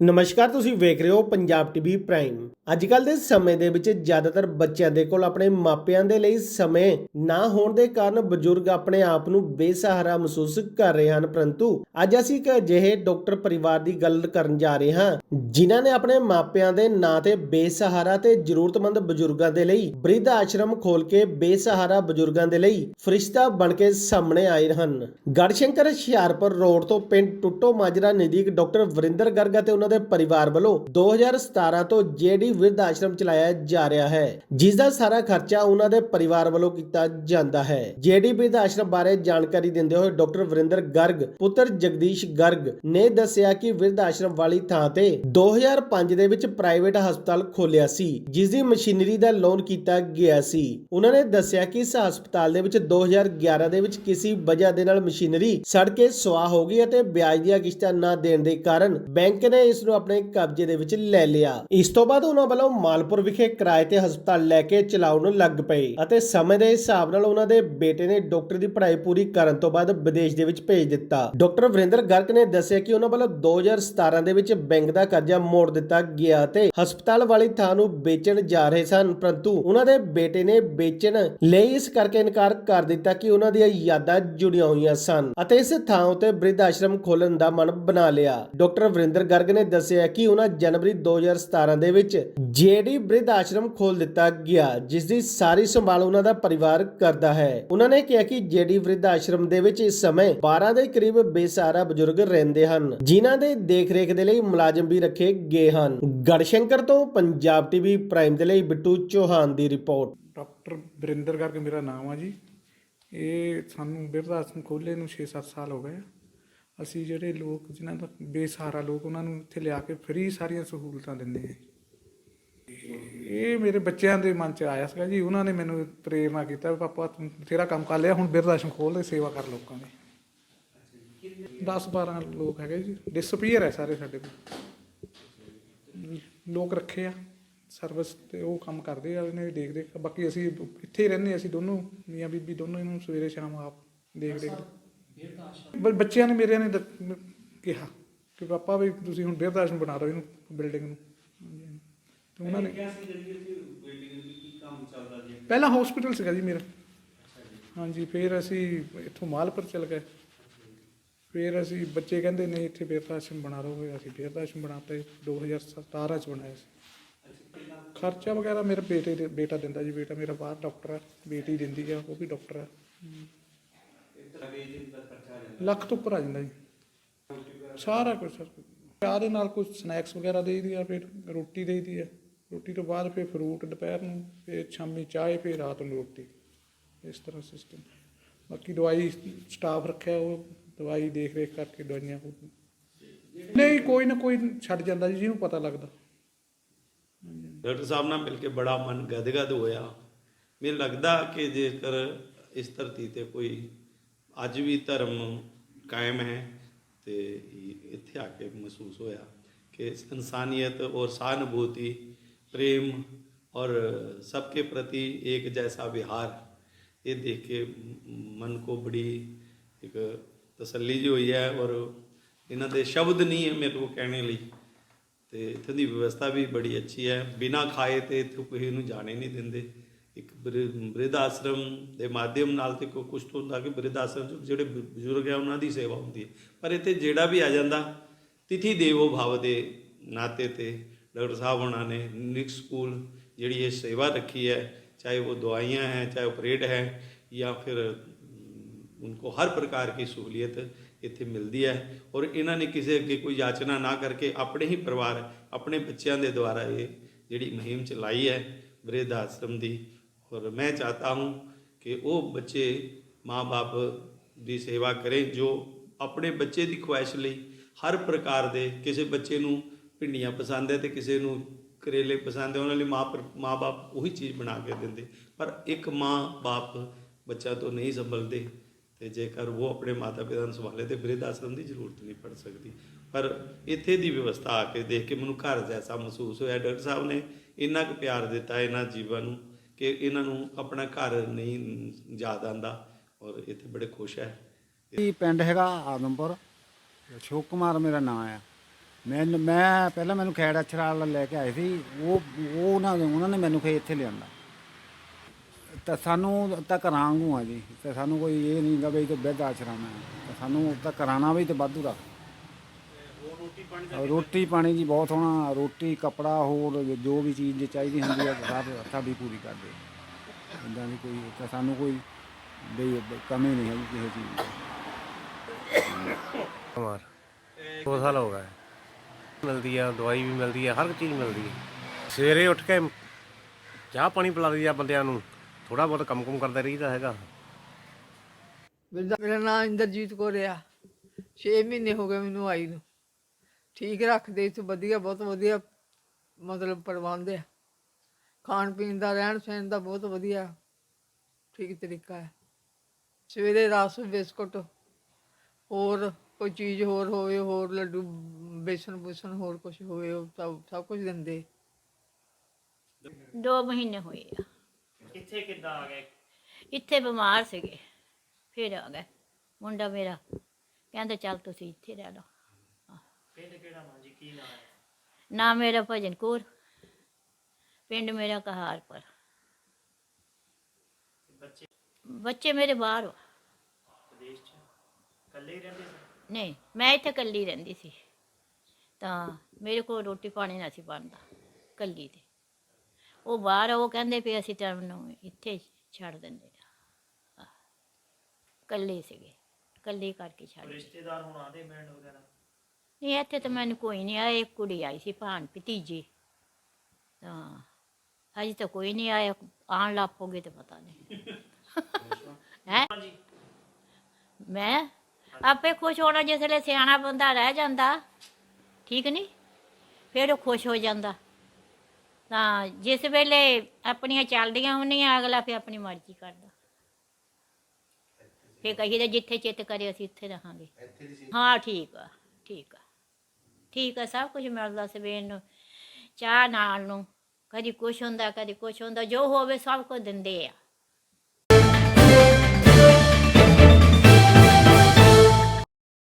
ਨਮਸਕਾਰ, ਤੁਸੀਂ ਵੇਖ ਰਹੇ ਹੋ ਪੰਜਾਬ ਟੀਵੀ ਪ੍ਰਾਈਮ। ਅੱਜ ਕੱਲ ਦੇ ਸਮੇਂ ਦੇ ਵਿੱਚ ਜ਼ਿਆਦਾਤਰ ਬੱਚਿਆਂ ਦੇ ਕੋਲ ਆਪਣੇ ਮਾਪਿਆਂ ਦੇ ਲਈ ਸਮੇਂ ਨਾ ਹੋਣ ਦੇ ਕਾਰਨ ਬਜ਼ੁਰਗ ਆਪਣੇ ਆਪ ਨੂੰ ਬੇਸਹਾਰਾ ਮਹਿਸੂਸ ਕਰ ਰਹੇ ਹਨ। ਪਰੰਤੂ ਅੱਜ ਅਸੀਂ ਇੱਕ ਅਜਿਹੇ ਡਾਕਟਰ ਪਰਿਵਾਰ ਦੀ ਗੱਲ ਕਰਨ ਜਾ ਰਹੇ ਹਾਂ, ਜਿਨ੍ਹਾਂ ਨੇ ਆਪਣੇ ਮਾਪਿਆਂ ਦੇ ਨਾਂ ਤੇ ਬੇਸਹਾਰਾ ਤੇ ਜ਼ਰੂਰਤਮੰਦ ਬਜ਼ੁਰਗਾਂ ਦੇ ਲਈ ਬ੍ਰਿਧ ਆਸ਼ਰਮ ਖੋਲ ਕੇ ਬੇਸਹਾਰਾ ਬਜ਼ੁਰਗਾਂ ਦੇ ਲਈ ਫਰਿਸ਼ਤਾ ਬਣ ਕੇ ਸਾਹਮਣੇ ਆਏ ਹਨ। ਗੜਸ਼ੰਕਰ ਹੁਸ਼ਿਆਰਪੁਰ ਰੋਡ ਤੋਂ ਪਿੰਡ ਟੁੱਟੋ ਮਾਜਰਾ ਨਜ਼ਦੀਕ ਡਾਕਟਰ ਵਰਿੰਦਰ ਗਰਗ ਅਤੇ ਉਹਨਾਂ ਦੇ ਪਰਿਵਾਰ ਵੱਲੋਂ 2017 ਤੋਂ ਜੇਡੀ ਵਿਰਧ ਆਸ਼ਰਮ ਚਲਾਇਆ ਜਾ ਰਿਹਾ ਹੈ ਜਿਸ ਦਾ ਸਾਰਾ ਖਰਚਾ ਉਹਨਾਂ ਦੇ ਪਰਿਵਾਰ ਵੱਲੋਂ ਕੀਤਾ ਜਾਂਦਾ ਹੈ। ਜੇਡੀ ਵਿਰਧ ਆਸ਼ਰਮ ਬਾਰੇ ਜਾਣਕਾਰੀ ਦਿੰਦੇ ਹੋਏ ਡਾਕਟਰ ਵਰਿੰਦਰ ਗਰਗ, ਪੁੱਤਰ ਜਗਦੀਸ਼ ਗਰਗ ਨੇ ਦੱਸਿਆ ਕਿ ਵਿਰਧ ਆਸ਼ਰਮ ਵਾਲੀ ਥਾਂ ਤੇ 2005 ਦੇ ਵਿੱਚ ਪ੍ਰਾਈਵੇਟ ਹਸਪਤਾਲ ਖੋਲਿਆ ਸੀ ਜਿਸ ਦੀ ਮਸ਼ੀਨਰੀ ਦਾ ਲੋਨ ਕੀਤਾ ਗਿਆ ਸੀ। ਉਹਨਾਂ ਨੇ ਦੱਸਿਆ ਕਿ ਇਸ ਹਸਪਤਾਲ ਦੇ ਵਿੱਚ 2011 ਦੇ ਵਿੱਚ ਕਿਸੇ ਵਜ੍ਹਾ ਦੇ ਨਾਲ ਮਸ਼ੀਨਰੀ ਸੜ ਕੇ ਸੁਆਹ ਹੋ ਗਈ ਅਤੇ ਵਿਆਜ ਦੀਆਂ ਕਿਸ਼ਤਾਂ ਨਾ ਦੇਣ ਦੇ ਕਾਰਨ ਬੈਂਕ ਨੇ ਇਸ ਨੂੰ ਆਪਣੇ ਕਬਜ਼ੇ ਦੇ ਵਿੱਚ ਲੈ ਲਿਆ। ਇਸ ਤੋਂ ਬਾਅਦ ਉਹਨਾਂ ਵੱਲੋਂ ਮਾਲਪੁਰ ਵਿਖੇ ਕਿਰਾਏ ਤੇ ਹਸਪਤਾਲ ਲੈ ਕੇ ਚਲਾਉਣ ਲੱਗ ਪਏ ਅਤੇ ਸਮੇਂ ਦੇ ਹਿਸਾਬ ਨਾਲ ਉਹਨਾਂ ਦੇ ਬੇਟੇ ਨੇ ਡਾਕਟਰ ਦੀ ਪੜ੍ਹਾਈ ਪੂਰੀ ਕਰਨ ਤੋਂ ਬਾਅਦ ਵਿਦੇਸ਼ ਦੇ ਵਿੱਚ ਭੇਜ ਦਿੱਤਾ। ਡਾਕਟਰ ਵਰਿੰਦਰ ਗਰਗ ਨੇ ਦੱਸਿਆ ਕਿ ਉਹਨਾਂ ਵੱਲੋਂ 2017 ਦੇ ਵਿੱਚ ਬੈਂਕ ਦਾ ਕਰਜ਼ਾ ਮੋੜ ਦਿੱਤਾ ਗਿਆ ਤੇ ਹਸਪਤਾਲ ਵਾਲੀ ਥਾਂ ਨੂੰ ਵੇਚਣ ਜਾ ਰਹੇ ਸਨ, ਪਰੰਤੂ ਉਹਨਾਂ ਦੇ ਬੇਟੇ ਨੇ ਵੇਚਣ ਲਈ ਇਸ ਕਰਕੇ ਇਨਕਾਰ ਕਰ ਦਿੱਤਾ ਕਿ ਉਹਨਾਂ ਦੀਆਂ ਯਾਦਾਂ ਜੁੜੀਆਂ ਹੋਈਆਂ ਸਨ ਅਤੇ ਇਸ ਥਾਂ ਉਤੇ ਬ੍ਰਿਧ ਆਸ਼ਰਮ ਖੋਲਣ ਦਾ ਮਨ ਬਣਾ ਲਿਆ। ਡਾਕਟਰ ਵਰਿੰਦਰ ਗਰਗ ਨੇ ਦੱਸਿਆ ਕਿ ਉਹਨਾਂ ਜਨਵਰੀ 2017 ਦੇ ਵਿੱਚ ਜੇਡੀ ਬ੍ਰਿਧ ਆਸ਼ਰਮ ਖੋਲ ਦਿੱਤਾ ਗਿਆ, ਜਿਸ ਦੀ ਸਾਰੀ ਸੰਭਾਲ ਉਹਨਾਂ ਦਾ ਪਰਿਵਾਰ ਕਰਦਾ ਹੈ। ਉਹਨਾਂ ਨੇ ਕਿਹਾ ਕਿ ਜੇਡੀ ਬ੍ਰਿਧ ਆਸ਼ਰਮ ਦੇ ਵਿੱਚ ਇਸ ਸਮੇਂ 12 ਦੇ ਕਰੀਬ ਬੇਸਹਾਰਾ ਬਜ਼ੁਰਗ ਰਹਿੰਦੇ ਹਨ, ਜਿਨ੍ਹਾਂ ਦੇ ਦੇਖ-ਰੇਖ ਦੇ ਲਈ ਮੁਲਾਜ਼ਮ ਵੀ ਰੱਖੇ ਗਏ ਹਨ। ਗੜਸ਼ੰਕਰ ਤੋਂ ਪੰਜਾਬ ਟੀਵੀ ਪ੍ਰਾਈਮ ਦੇ ਲਈ ਬਿੱਟੂ ਚੌਹਾਨ ਦੀ ਰਿਪੋਰਟ। ਡਾਕਟਰ ਬਰਿੰਦਰ ਕਰਕੇ ਮੇਰਾ ਨਾਮ ਆ ਜੀ। ਇਹ ਸਾਨੂੰ ਬਿਰਧ ਆਸ਼ਰਮ ਖੋਲ੍ਹੇ ਨੂੰ 6-7 ਸਾਲ ਹੋ ਗਏ। ਅਸੀਂ ਜਿਹੜੇ ਲੋਕ, ਜਿਨ੍ਹਾਂ ਦਾ ਬੇਸਹਾਰਾ ਲੋਕ, ਉਹਨਾਂ ਨੂੰ ਇੱਥੇ ਲਿਆ ਕੇ ਫ੍ਰੀ ਸਾਰੀਆਂ ਸਹੂਲਤਾਂ ਦਿੰਦੇ ਆ ਇਹ ਮੇਰੇ ਬੱਚਿਆਂ ਦੇ ਮਨ 'ਚ ਆਇਆ ਸੀਗਾ ਜੀ। ਉਹਨਾਂ ਨੇ ਮੈਨੂੰ ਪ੍ਰੇਰਨਾ ਕੀਤਾ ਵੀ, ਪਾਪਾ ਤੇਰਾ ਕੰਮ ਕਰ ਲਿਆ, ਹੁਣ ਬਿਰਧ ਆਸ਼ਰਮ ਖੋਲ ਦੇ ਸੇਵਾ ਕਰ ਲੋਕਾਂ ਦੀ। 10 12 ਲੋਕ ਹੈਗੇ ਜੀ। ਡਿਸਪੀਅਰ ਹੈ ਸਾਰੇ ਸਾਡੇ ਕੋਲ। ਲੋਕ ਰੱਖੇ ਆ। ਸਰਵਿਸ ਤੇ ਉਹ ਕੰਮ ਕਰਦੇ ਆ, ਇਹਨੇ ਦੇਖ ਦੇਖ ਬਾਕੀ ਅਸੀਂ ਇੱਥੇ ਹੀ ਰਹਿੰਦੇ ਅਸੀਂ ਦੋਨੋਂ, ਮੀਆਂ ਬੀਬੀ ਦੋਨੋਂ ਇਹਨੂੰ ਸਵੇਰੇ ਸ਼ਾਮ ਆਪ ਦੇਖ ਦੇਖ ਬ- ਬੱਚਿਆਂ ਨੇ ਮੇਰੇ ਨੇ ਦ- ਕਿਹਾ ਕਿ ਪਾਪਾ ਵੀ ਤੁਸੀਂ ਹੁਣ ਬਿਰਧ ਆਸ਼ਰਮ ਬਣਾ ਦਿਓ ਇਹਨੂੰ ਬਿਲਡਿੰਗ ਨੂੰ। ਹਾਂਜੀ, ਹਾਂਜੀ। ਤੇ ਉਹਨਾਂ ਨੇ ਪਹਿਲਾਂ ਹਸਪੀਟਲ ਸੀਗਾ ਜੀ ਮੇਰਾ। ਹਾਂਜੀ ਫਿਰ ਅਸੀਂ ਇੱਥੋਂ ਮਾਲਪੁਰ ਚਲ ਗਏ। ਫਿਰ ਅਸੀਂ ਬੱਚੇ ਕਹਿੰਦੇ ਨਹੀਂ ਇੱਥੇ ਬਿਰਧ ਆਸ਼ਰਮ ਬਣਾ ਦਿਓ ਅਸੀਂ ਬਿਰਧ ਆਸ਼ਰਮ ਬਣਾਤਾ 2017 ਚ ਬਣਾਇਆ ਸੀ। ਖਰਚਾ ਵਗੈਰਾ ਮੇਰੇ ਬੇਟੇ ਦੇ ਬੇਟਾ ਦਿੰਦਾ ਜੀ ਬੇਟਾ ਮੇਰਾ ਬਾਹਰ ਡਾਕਟਰ ਹੈ ਬੇਟੀ ਦਿੰਦੀ ਆ ਉਹ ਵੀ ਡਾਕਟਰ ਹੈ। ਲੱਖ ਤੋਂ ਉੱਪਰ ਆ ਜਾਂਦਾ ਜੀ। ਸਾਰਾ ਕੁਝ ਸਰ। ਚਾਹ ਦੇ ਨਾਲ ਕੁਝ ਸਨੈਕਸ ਵਗੈਰਾ ਦੇ ਆ, ਫਿਰ ਰੋਟੀ ਦੇ ਆ। ਰੋਟੀ ਤੋਂ ਬਾਅਦ ਫਿਰ ਫਰੂਟ ਦੁਪਹਿਰ ਨੂੰ, ਫਿਰ ਸ਼ਾਮੀ ਚਾਹ, ਫਿਰ ਰਾਤ ਨੂੰ ਰੋਟੀ। ਇਸ ਤਰ੍ਹਾਂ ਸਿਸਟਮ ਬਾਕੀ ਦਵਾਈ ਸਟਾਫ ਰੱਖਿਆ, ਉਹ ਦਵਾਈ ਦੇਖ ਰੇਖ ਕਰਕੇ ਦਵਾਈਆਂ ਨਹੀਂ, ਕੋਈ ਨਾ ਕੋਈ ਛੱਡ ਜਾਂਦਾ ਜੀ, ਜਿਹਨੂੰ ਪਤਾ ਲੱਗਦਾ। ਡਾਕਟਰ ਸਾਹਿਬ ਨਾਲ ਮਿਲ ਕੇ ਬੜਾ ਮਨ ਗਦਗਦ ਹੋਇਆ। ਮੈਨੂੰ ਲੱਗਦਾ ਕਿ ਜੇਕਰ ਇਸ ਧਰਤੀ ਤੇ ਕੋਈ ਅੱਜ ਵੀ ਧਰਮ ਕਾਇਮ ਹੈ ਤੇ ਇਹ ਇੱਥੇ ਆ ਕੇ ਮਹਿਸੂਸ ਹੋਇਆ ਕਿ ਇਨਸਾਨੀਅਤ ਔਰ सहानुभूति प्रेम और सबके प्रति एक जैसा व्यवहार ये देख के मन को बड़ी ਇੱਕ ਤਸੱਲੀ ਜਿਹੀ ਹੋਈ ਹੈ ਔਰ ਇਹਨਾਂ ਦੇ ਸ਼ਬਦ ਨਹੀਂ ਹੈ ਮੇਰੇ ਕੋਲ ਕਹਿਣੇ ਲਈ ਤੇ ਇੱਥੇ ਦੀ ਵਿਵਸਥਾ ਵੀ ਬੜੀ ਅੱਛੀ ਹੈ ਬਿਨਾ ਖਾਏ ਤੇ ਇੱਥੇ ਕਿਸੇ ਨੂੰ ਜਾਣੇ ਨਹੀਂ ਦਿੰਦੇ ਇੱਕ ਬ੍ਰਿਧ ਆਸ਼ਰਮ ਦੇ ਮਾਧਿਅਮ ਨਾਲ ਤੇ ਕੋ, ਕੁਛ ਤੋਂ ਹੁੰਦਾ ਕਿ ਬ੍ਰਿਧ ਆਸ਼ਰਮ ਜਿਹੜੇ ਬਜ਼ੁਰਗ ਹੈ ਉਹਨਾਂ ਦੀ ਸੇਵਾ ਹੁੰਦੀ ਹੈ। ਪਰ ਇੱਥੇ ਜਿਹੜਾ ਵੀ ਆ ਜਾਂਦਾ, ਤਿਥੀ ਦੇਵੋ ਭਾਵ ਦੇ ਨਾਤੇ ਤੇ ਡਾਕਟਰ ਸਾਹਿਬ ਉਹਨਾਂ ਨੇ ਨਿਕ ਸਕੂਲ ਜਿਹੜੀ ਇਹ ਸੇਵਾ ਰੱਖੀ ਹੈ, ਚਾਹੇ ਉਹ ਦਵਾਈਆਂ ਹੈ, ਚਾਹੇ ਆਪਰੇਟ ਹੈ, ਜਾਂ ਫਿਰ ਉनको ਹਰ ਪ੍ਰਕਾਰ ਦੀ ਸਹੂਲੀਅਤ ਇੱਥੇ ਮਿਲਦੀ ਹੈ। ਔਰ ਇਹਨਾਂ ਨੇ ਕਿਸੇ ਅੱਗੇ ਕੋਈ ਯਾਚਨਾ ਨਾ ਕਰਕੇ ਆਪਣੇ ਹੀ ਪਰਿਵਾਰ, ਆਪਣੇ ਬੱਚਿਆਂ ਦੇ ਦੁਆਰਾ ਇਹ ਜਿਹੜੀ ਮੁਹਿੰਮ ਚਲਾਈ ਹੈ ਬ੍ਰਿਧ ਆਸ਼ਰਮ ਦੀ ਔਰ ਮੈਂ ਚਾਹਤਾ ਹੂੰ ਕਿ ਉਹ ਬੱਚੇ ਮਾਂ-ਬਾਪ ਦੀ ਸੇਵਾ ਕਰੇ, ਜੋ ਆਪਣੇ ਬੱਚੇ ਦੀ ਖੁਆਇਸ਼ ਲਈ ਹਰ ਪ੍ਰਕਾਰ ਦੇ ਕਿਸੇ ਬੱਚੇ ਨੂੰ ਭਿੰਡੀਆਂ ਪਸੰਦ ਹੈ ਤੇ ਕਿਸੇ ਨੂੰ ਕਰੇਲੇ ਪਸੰਦ ਹੈ, ਉਹਨਾਂ ਲਈ ਮਾਂ ਮਾਂ-ਬਾਪ ਉਹੀ ਚੀਜ਼ ਬਣਾ ਕੇ ਦਿੰਦੇ। ਪਰ ਇੱਕ ਮਾਂ-ਬਾਪ ਬੱਚਾ ਤੋਂ ਨਹੀਂ ਸੰਭਲਦੇ ਤੇ ਜੇਕਰ ਉਹ ਆਪਣੇ ਮਾਤਾ ਪਿਤਾ ਨੂੰ ਸੰਭਾਲੇ ਤੇ ਬਿਰਧ ਆਸ਼ਰਮ ਦੀ ਜ਼ਰੂਰਤ ਨਹੀਂ ਪੜ ਸਕਦੀ। ਪਰ ਇੱਥੇ ਦੀ ਵਿਵਸਥਾ ਆ ਕੇ ਦੇਖ ਕੇ ਮੈਨੂੰ ਘਰ ਜੈਸਾ ਮਹਿਸੂਸ ਹੋਇਆ। ਡਾਕਟਰ ਸਾਹਿਬ ਨੇ ਇੰਨਾ ਕੁ ਪਿਆਰ ਦਿੱਤਾ ਇਹਨਾਂ ਜੀਵਾਂ ਨੂੰ ਕਿ ਇਹਨਾਂ ਨੂੰ ਆਪਣਾ ਘਰ ਨਹੀਂ ਯਾਦ ਆਂਦਾ ਔਰ ਇੱਥੇ ਬੜੇ ਖੁਸ਼ ਹੈ। ਇਹ ਪਿੰਡ ਹੈਗਾ ਆਦਮਪੁਰ। ਅਸ਼ੋਕ ਕੁਮਾਰ ਮੇਰਾ ਨਾਮ ਆ। ਮੈਂ ਮੈਂ ਪਹਿਲਾਂ ਮੈਨੂੰ ਖੈੜ ਅਛਰਾ ਲੈ ਕੇ ਆਏ ਸੀ। ਉਹ ਉਹ ਉਹਨਾਂ ਨੇ ਉਹਨਾਂ ਨੇ ਮੈਨੂੰ ਫੇ ਇੱਥੇ ਲਿਆਂਦਾ। ਤਾਂ ਸਾਨੂੰ ਤਾਂ ਕਰਾਂਗੂ ਆ ਜੀ। ਤੇ ਸਾਨੂੰ ਕੋਈ ਇਹ ਨਹੀਂ ਗਾ ਵੀ ਤੇ ਬਿਰਧ ਆਸ਼ਰਮ ਤਾਂ ਸਾਨੂੰ ਤਾਂ ਕਰਾਣਾ ਵੀ ਤੇ ਵਾਧੂ ਦਾ। ਰੋਟੀ ਪਾਣੀ ਜੀ ਬਹੁਤ ਹੋਣਾ ਰੋਟੀ ਕਪੜਾ ਹੋਰ ਜੋ ਵੀ ਚੀਜ਼ ਜੇ ਚਾਹੀਦੀ ਹੁੰਦੀ ਹੈ ਸਭ ਸਾਡੀ ਪੂਰੀ ਕਰਦੇ ਇਦਾਂ ਦੀ ਕੋਈ ਤਾਂ ਸਾਨੂੰ ਕੋਈ ਵੀ ਕਮੀ ਨਹੀਂ ਹੈਗੀ ਕਿਸੇ ਚੀਜ਼ ਦੀ। ਕੁਮਾਰ ਦੋ ਸਾਲ ਹੋ ਗਏ। ਮਿਲਦੀ ਆ ਦਵਾਈ ਵੀ ਮਿਲਦੀ ਆ ਹਰ ਚੀਜ਼ ਮਿਲਦੀ ਹੈ ਸਵੇਰੇ ਉੱਠ ਕੇ ਚਾਹ ਪਾਣੀ ਪਿਲਾ ਦਈਦਾ ਬੰਦਿਆਂ ਨੂੰ ਥੋੜਾ ਬਹੁਤ ਕੰਮ ਕੁਮ ਕਰਦੇ ਰਹੀਦਾ ਹੈਗਾ। ਮੇਰਾ ਮੇਰਾ ਨਾਮ ਇੰਦਰਜੀਤ ਕੌਰ ਆ। 6 ਮਹੀਨੇ ਹੋ ਗਏ ਮੈਨੂੰ ਆਈ ਨੂੰ। ਠੀਕ ਰੱਖਦੇ ਇੱਥੇ ਵਧੀਆ ਬਹੁਤ ਵਧੀਆ ਮਤਲਬ ਪ੍ਰਬੰਧ ਆ। ਖਾਣ ਪੀਣ ਦਾ ਰਹਿਣ ਸਹਿਣ ਦਾ ਬਹੁਤ ਵਧੀਆ ਠੀਕ ਤਰੀਕਾ ਹੈ। ਸਵੇਰੇ ਰਸ ਬਿਸਕੁਟ ਹੋਰ ਕੋਈ ਚੀਜ਼ ਹੋਰ ਹੋਵੇ ਹੋਰ ਲੱਡੂ ਬੇਸਨ ਬੂਸਨ ਹੋਰ ਕੁਝ ਹੋਵੇ ਉਹ ਸਭ ਸਭ ਕੁਝ ਦਿੰਦੇ। ਦੋ ਮਹੀਨੇ ਹੋਏ ਆ। ਇੱਥੇ ਕਿੱਦਾਂ ਆ ਗਏ? ਇੱਥੇ ਬਿਮਾਰ ਸੀਗੇ ਫਿਰ ਆ ਗਏ। ਮੁੰਡਾ ਮੇਰਾ ਕਹਿੰਦਾ ਚੱਲ ਤੁਸੀਂ ਇੱਥੇ ਰਹਿ ਲਓ। ਪਿੰਡ ਕਿਹੜਾ ਮਾਂ ਜੀ? ਕੀ ਨਾਮ ਹੈ? ਨਾ ਮੇਰਾ ਭਜਨ ਕੌਰ। ਪਿੰਡ ਮੇਰਾ ਕਹਾਰਪੁਰ। ਬੱਚੇ? ਬੱਚੇ ਮੇਰੇ ਬਾਹਰ ਵਾ। ਵਿਦੇਸ਼ ਚ? ਇਕੱਲੇ ਹੀ ਰਹਿੰਦੇ ਸੀ? ਨਹੀਂ ਮੈਂ ਇੱਥੇ ਕੱਲੀ ਰਹਿੰਦੀ ਸੀ। ਤਾਂ ਮੇਰੇ ਕੋਲ ਰੋਟੀ ਪਾਣੀ ਨਾ ਸੀ ਬਣਦਾ ਕੱਲੀ ਤੇ। ਉਹ ਬਾਹਰ ਆ, ਉਹ ਕਹਿੰਦੇ ਵੀ ਅਸੀਂ ਤੁਹਾਨੂੰ ਇੱਥੇ ਛੱਡ ਦਿੰਦੇ ਆ। ਕੱਲੇ ਸੀਗੇ। ਕੱਲੀ ਕਰਕੇ ਛੱਡ। ਰਿਸ਼ਤੇਦਾਰ ਹੁਣ ਆਦੇ ਮਿਲਣ ਵਗੈਰਾ? ਨਹੀਂ ਇੱਥੇ ਤਾਂ ਮੈਨੂੰ ਕੋਈ ਨਹੀਂ ਆਇਆ ਇੱਕ ਕੁੜੀ ਆਈ ਸੀ ਭਾਣ ਭਤੀਜੀ। ਤਾਂ ਅਜੇ ਤਾਂ ਕੋਈ ਨਹੀਂ ਆਇਆ ਆਣ ਲੱਪੋਗੇ ਤੇ ਪਤਾ ਨਹੀਂ। ਹੈ? ਮੈਂ? ਆਪੇ ਖੁਸ਼ ਹੋਣਾ ਜਿਸ ਵੇਲੇ ਸਿਆਣਾ ਬੰਦਾ ਰਹਿ ਜਾਂਦਾ। ਠੀਕ ਨਹੀਂ? ਫਿਰ ਉਹ ਖੁਸ਼ ਹੋ ਜਾਂਦਾ। ਤਾਂ ਜਿਸ ਵੇਲੇ ਆਪਣੀਆਂ ਚੱਲਦੀਆਂ ਹੁੰਦੀਆਂ ਅਗਲਾ ਫਿਰ ਆਪਣੀ ਮਰਜ਼ੀ ਕਰਦਾ। ਫਿਰ ਕਹੀਦਾ ਜਿੱਥੇ ਚਿੱਤ ਕਰੇ ਅਸੀਂ ਇੱਥੇ ਰਹਾਂਗੇ। ਹਾਂ ਠੀਕ ਆ ਠੀਕ ਆ। ਠੀਕ ਆ, ਸਭ ਕੁਝ ਮਿਲਦਾ ਸਵੇਰ ਨੂੰ ਚਾਹ ਨਾਲ ਨੂੰ, ਕਦੀ ਕੁਛ ਹੁੰਦਾ, ਕਦੀ ਕੁਛ ਹੁੰਦਾ, ਜੋ ਹੋਵੇ ਸਭ ਕੁਝ ਦਿੰਦੇ ਆ।